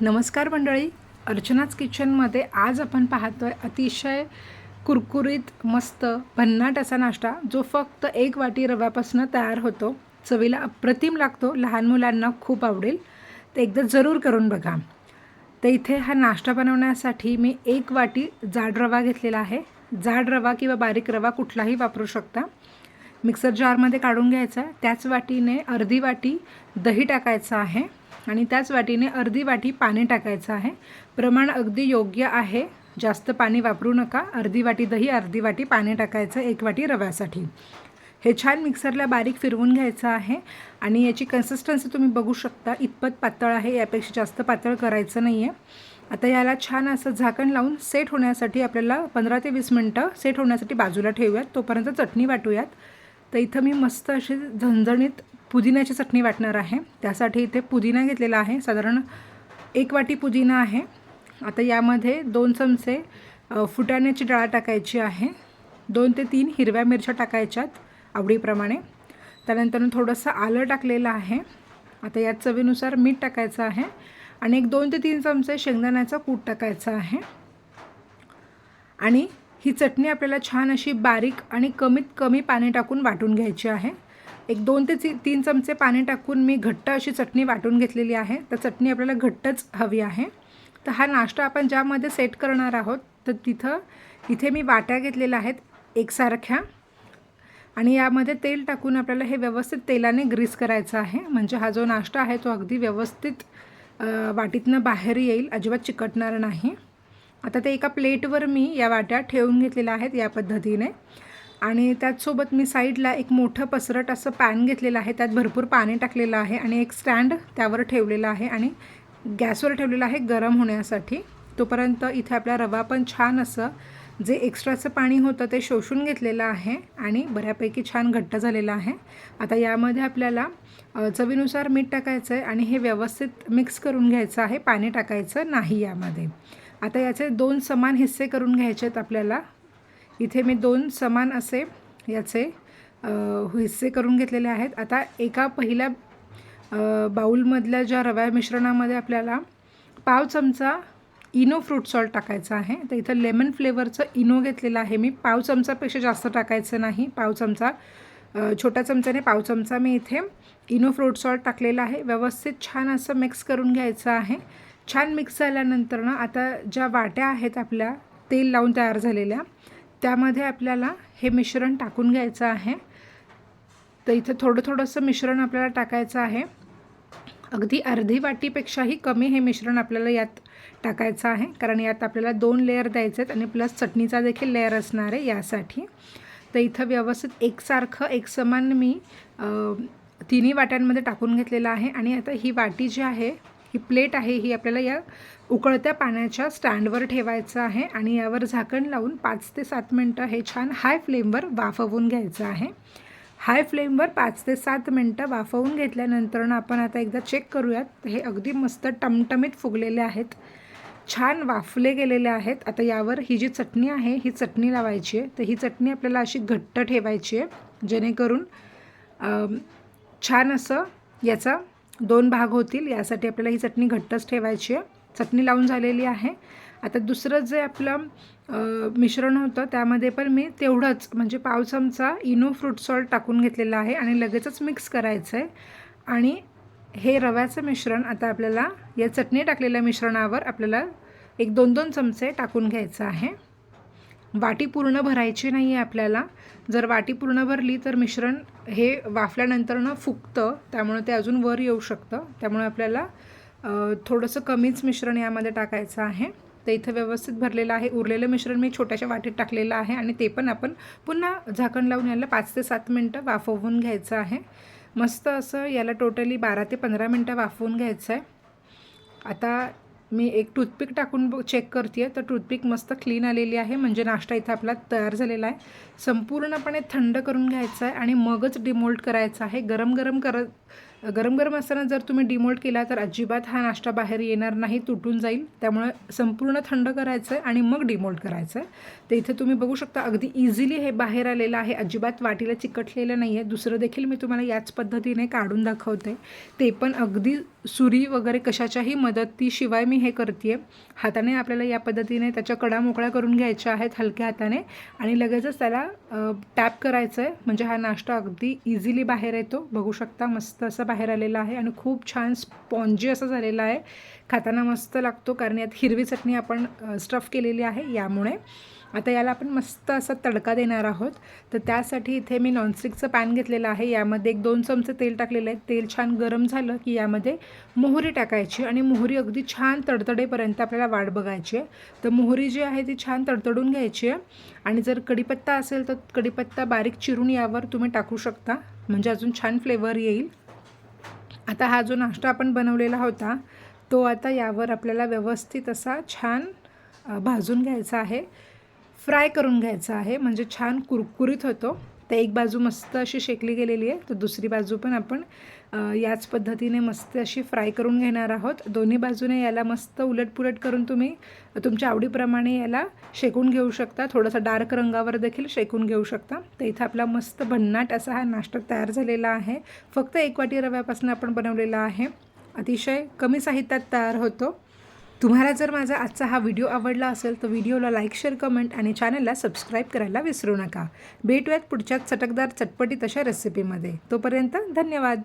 नमस्कार मंडळी. अर्चनाच किचनमध्ये आज आपण पाहतो आहे अतिशय कुरकुरीत मस्त भन्नाट असा नाश्ता जो फक्त एक वाटी रव्यापासून तयार होतो. चवीला अप्रतिम लागतो. लहान मुलांना खूप आवडेल. ते एकदा जरूर करून बघा. तर इथे हा नाश्ता बनवण्यासाठी मी एक वाटी जाड रवा घेतलेला आहे. जाड रवा किंवा बारीक रवा कुठलाही वापरू शकता. मिक्सर जारमध्ये काढून घ्यायचा आहे. त्याच वाटीने अर्धी वाटी दही टाकायचं आहे. आणि त्याच वाटीने अर्धी वाटी पाणी टाकायचं आहे. प्रमाण अगदी योग्य आहे. जास्त पाणी वापरू नका. अर्धी वाटी दही अर्धी वाटी पाणी टाकायचं. एक वाटी रव्यासाठी. हे छान मिक्सरला बारीक फिरवून घ्यायचं आहे. आणि याची कन्सिस्टन्सी तुम्ही बघू शकता. इतपत पातळ आहे. यापेक्षा जास्त पातळ करायचं नाही आहे आता याला छान असं झाकण लावून सेट होण्यासाठी आपल्याला पंधरा ते वीस मिनटं सेट होण्यासाठी बाजूला ठेवूयात. तोपर्यंत चटणी वाटूयात. तर इथं मी मस्त अशी झणझणीत पुदिन्याची चटणी वाटणार आहे. त्यासाठी इथे पुदिना घेतलेला आहे. साधारण एक वाटी पुदिना आहे. आता यामध्ये दोन चमचे फुटाण्याची डाळ टाकायची आहे. दोन ते तीन हिरव्या मिरच्या टाकायच्यात आवडीप्रमाणे. त्यानंतर थोडंसं आलं टाकलेलं आहे. आता यात चवीनुसार मीठ टाकायचं आहे. आणि एक दोन ते तीन चमचे शेंगदाण्याचा कूट टाकायचा आहे. आणि ही चटणी आपल्याला छान अशी बारीक आणि कमीत कमी पाणी टाकून वाटून घ्यायची आहे. एक दोन ते तीन चमचे पाणी टाकून मी घट्ट अशी चटणी वाटून घेतलेली आहे. तर चटणी आपल्याला घट्टच हवी आहे. तर हा नाश्ता आपण ज्यामध्ये सेट करणार आहोत तर तिथं इथे मी वाट्या घेतलेल्या आहेत एकसारख्या. आणि यामध्ये तेल टाकून आपल्याला हे व्यवस्थित तेलाने ग्रीस करायचं आहे. म्हणजे हा जो नाश्ता आहे तो अगदी व्यवस्थित वाटीतनं बाहेर येईल अजिबात चिकटणार नाही. आता ते एका प्लेटवर मी या वाट्या ठेवून घेतलेल्या आहेत या पद्धतीने. आणि त्याचसोबत मी साईडला एक मोठं पसरट असं पॅन घेतलेलं आहे. त्यात भरपूर पाणी टाकलेलं आहे आणि एक स्टँड त्यावर ठेवलेलं आहे आणि गॅसवर ठेवलेलं आहे गरम होण्यासाठी. तोपर्यंत इथे आपला रवा पण छान असं जे एक्स्ट्राचं पाणी होतं ते शोषून घेतलेलं आहे आणि बऱ्यापैकी छान घट्ट झालेलं आहे. आता यामध्ये आपल्याला चवीनुसार मीठ टाकायचं आहे आणि हे व्यवस्थित मिक्स करून घ्यायचं आहे. पाणी टाकायचं नाही यामध्ये. आता याचे दोन समान हिस्से करून घ्यायचे आहेत आपल्याला. इथे मी दोन समान असे याचे हिस्से करून घेतलेले आहेत. आता एका पहिल्या बाऊलमधल्या ज्या रव्या मिश्रणामध्ये आपल्याला पाव चमचा इनो फ्रूट सॉल्ट टाकायचं आहे. तर इथं लेमन फ्लेवरचं इनो घेतलेलं आहे मी. पाव चमचापेक्षा जास्त टाकायचं नाही. पाव चमचा छोट्या चमच्याने पाव चमचा मी इथे इनो फ्रूट सॉल्ट टाकलेला आहे. व्यवस्थित छान असं मिक्स करून घ्यायचं आहे. छान मिक्स झाल्यानंतर ना आता ज्या वाट्या आहेत आपल्या तेल लावून तयार झालेल्या त्यामध्ये आपल्याला हे मिश्रण टाकून घ्यायचं आहे. तर इथं थोडं थोडंसं मिश्रण आपल्याला टाकायचं आहे. अगदी अर्धी वाटीपेक्षाही कमी हे मिश्रण आपल्याला यात टाकायचं आहे. कारण यात आपल्याला दोन लेअर द्यायचे आहेत आणि प्लस चटणीचा देखील लेअर असणार आहे यासाठी. तर इथं व्यवस्थित एकसारखं एकसमान मी तिन्ही वाट्यांमध्ये टाकून घेतलेलं आहे. आणि आता ही वाटी जी आहे ही प्लेट आहे ही आपल्याला या उकळत्या पाण्याच्या स्टँडवर ठेवायचं आहे आणि यावर झाकण लावून पाच ते सात मिनटं हे छान हाय फ्लेमवर वाफवून घ्यायचं आहे. हाय फ्लेमवर पाच ते सात मिनटं वाफवून घेतल्यानंतरनं आपण आता एकदा चेक करूयात. हे अगदी मस्त टमटमीत फुगलेले आहेत. छान वाफले गेलेले आहेत. आता यावर ही जी चटणी आहे ही चटणी लावायची आहे. तर ही चटणी आपल्याला अशी घट्ट ठेवायची आहे जेणेकरून छान असं याचा दोन भाग होतील. यासाठी आपल्याला ही चटणी घट्टच ठेवायची आहे. चटणी लावून झालेली आहे. आता दुसरं जे आपलं मिश्रण होतं त्यामध्ये पण मी तेवढंच म्हणजे पाव चमचा इनो फ्रूट सॉल्ट टाकून घेतलेलं आहे आणि लगेचच मिक्स करायचं आहे आणि हे रव्याचं मिश्रण आता आपल्याला या चटणी टाकलेल्या मिश्रणावर आपल्याला एक दोन दोन चमचे टाकून घ्यायचं आहे. वाटी पूर्ण भरायची नाही आहे आपल्याला. जर वाटी पूर्ण भरली तर मिश्रण हे वाफल्यानंतरनं फुगतं. त्यामुळे ते अजून वर येऊ शकतं. त्यामुळे आपल्याला थोडंसं कमीच मिश्रण यामध्ये टाकायचं आहे. ते इथं व्यवस्थित भरलेलं आहे. उरलेलं मिश्रण मी छोट्याशा वाटीत टाकलेलं आहे आणि ते पण आपण पुन्हा झाकण लावून याला पाच ते सात मिनटं वाफवून घ्यायचं आहे. मस्त असं याला टोटली बारा ते पंधरा मिनटं वाफवून घ्यायचं आहे आता मी एक टूथपिक टाकून चेक करते आहे तर टूथपिक मस्त क्लीन आलेली आहे. म्हणजे नाश्ता इथं आपला तयार झालेला आहे. संपूर्णपणे थंड करून घ्यायचा आहे आणि मगच डिमोल्ड करायचं आहे. गरम गरम करत गरम गरम असताना जर तुम्ही डिमोल्ट केला तर अजिबात हा नाश्ता बाहेर येणार नाही तुटून जाईल. त्यामुळे संपूर्ण थंड करायचं आहे आणि मग डिमोल्ट करायचं आहे तर इथे तुम्ही बघू शकता अगदी इझिली हे बाहेर आलेलं आहे. अजिबात वाटीला चिकटलेलं नाही आहे दुसरं देखील मी तुम्हाला याच पद्धतीने काढून दाखवते. ते पण अगदी सुरी वगैरे कशाच्याही मदतीशिवाय मी हे करते हाताने आपल्याला या पद्धतीने त्याच्या कडा मोकळ्या करून घ्यायच्या आहेत हलक्या हाताने. आणि लगेचच त्याला टॅप करायचं आहे म्हणजे हा नाश्ता अगदी इझिली बाहेर येतो. बघू शकता मस्त असं बाहेर आलेला आहे आणि खूप छान स्पॉन्जी असा झालेला आहे. खाताना मस्त लागतो कारण यात हिरवी चटणी आपण स्टफ केलेली आहे यामुळे. आता याला आपण मस्त असा तडका देणार आहोत. तर त्यासाठी इथे मी नॉनस्टिकचं पॅन घेतलेलं आहे. यामध्ये एक दोन चमचे तेल टाकलेलं आहे. तेल छान गरम झालं की यामध्ये मोहरी टाकायची आणि मोहरी अगदी छान तडतडेपर्यंत आपल्याला वाट बघायची आहे. तर मोहरी जी आहे ती छान तडतडून घ्यायची आहे. आणि जर कढीपत्ता असेल तर कढीपत्ता बारीक चिरून यावर तुम्ही टाकू शकता. म्हणजे अजून छान फ्लेवर येईल. आता हा जो नाश्ता आपण बनवलेला होता तो आता यावर आपल्याला व्यवस्थित असा छान भाजून घ्यायचा आहे. फ्राय करून घ्यायचा आहे. म्हणजे छान कुरकुरीत होतो. तर एक बाजू मस्त अशी शेकली गेलेली आहे तर दुसरी बाजू पण आपण याच पद्धतीने मस्त अशी फ्राय करून घेणार आहोत. दोन्ही बाजूने याला मस्त उलटपुलट करून तुम्ही तुमच्या आवडीप्रमाणे याला शेकून घेऊ शकता. थोडंसं डार्क रंगावर देखील शेकून घेऊ शकता. तर इथं आपला मस्त भन्नाट असा हा नाश्ता तयार झालेला आहे. फक्त एक वाटी रव्यापासून आपण बनवलेला आहे. अतिशय कमी साहित्यात तयार होतो. तुम्हाला जर माझा आजचा हा व्हिडिओ आवडला असेल तर व्हिडिओला लाईक शेअर कमेंट आणि चॅनलला सबस्क्राईब करायला विसरू नका. भेटूयात पुढच्या चटकदार चटपटीत अशा रेसिपीमध्ये. तोपर्यंत धन्यवाद.